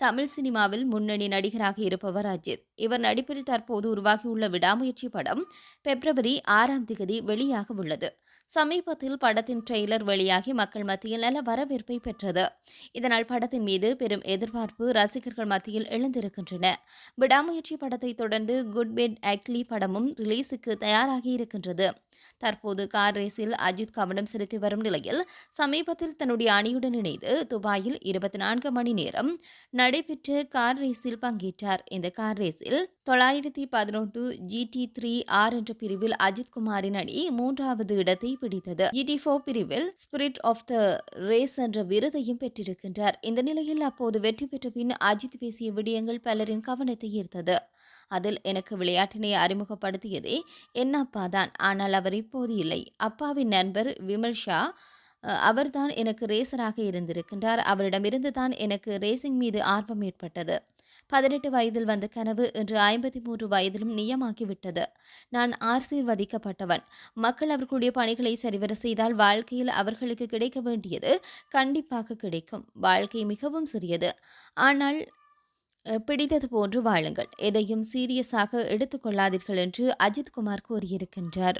தமிழ் சினிமாவில் முன்னணி நடிகராக இருப்பவர் அஜித். இவர் நடிப்பில் தற்போது உருவாகியுள்ள விடாமுயற்சி படம் பிப்ரவரி ஆறாம் தேதி வெளியாக உள்ளது. சமீபத்தில் படத்தின் ட்ரெய்லர் வெளியாகி மக்கள் மத்தியில் நல்ல வரவேற்பை பெற்றது. இதனால் படத்தின் மீது பெரும் எதிர்பார்ப்பு ரசிகர்கள் மத்தியில் எழுந்திருக்கின்றன. விடாமுயற்சி படத்தை தொடர்ந்து குட் பெட் ஆக்லி படமும் ரிலீஸுக்கு தயாராகி இருக்கின்றது. தற்போது கார் ரேஸில் அஜித் கவனம் செலுத்தி வரும் நிலையில் சமீபத்தில் தன்னுடைய அணியுடன் இணைந்து துபாயில் இருபத்தி நான்கு மணி நேரம் நடைபெற்ற கார் ரேஸில் பங்கேற்றார். இந்த கார் ரேஸில் தொள்ளாயிரத்தி பதினொன்று ஜிடி த்ரீ ஆர் என்ற பிரிவில் அஜித் குமாரின் அணி மூன்றாவது இடத்தை பிடித்தது. ஜிடி ஃபோர் பிரிவில் ஸ்பிரிட் ஆஃப் த ரேஸ் என்ற விருதையும் பெற்றிருக்கின்றார். இந்த நிலையில் அப்போது வெற்றி பெற்ற பின் அஜித் பேசிய விடயங்கள் பலரின் கவனத்தை ஈர்த்தது. அதில் எனக்கு விளையாட்டினை அறிமுகப்படுத்தியதே என் அப்பா தான். ஆனால் அவர் இப்போது இல்லை. அப்பாவின் நண்பர் விமல் ஷா அவர்தான் எனக்கு ரேசராக இருந்திருக்கின்றார். அவரிடமிருந்து தான் எனக்கு ரேசிங் மீது ஆர்வம் ஏற்பட்டது. பதினெட்டு வயதில் வந்த கனவு இன்று ஐம்பத்தி மூன்று வயதிலும் நியமாக்கிவிட்டது நான் ஆசீர்வதிக்கப்பட்டவன். மக்கள் அவர்களுடைய பணிகளை சரிவர செய்தால் வாழ்க்கையில் அவர்களுக்கு கிடைக்க வேண்டியது கண்டிப்பாக கிடைக்கும். வாழ்க்கை மிகவும் சிறியது. ஆனால் பிடித்தது போன்று வாழுங்கள். எதையும் சீரியஸாக எடுத்துக்கொள்ளாதீர்கள் என்று அஜித்குமார் கூறியிருக்கின்றார்.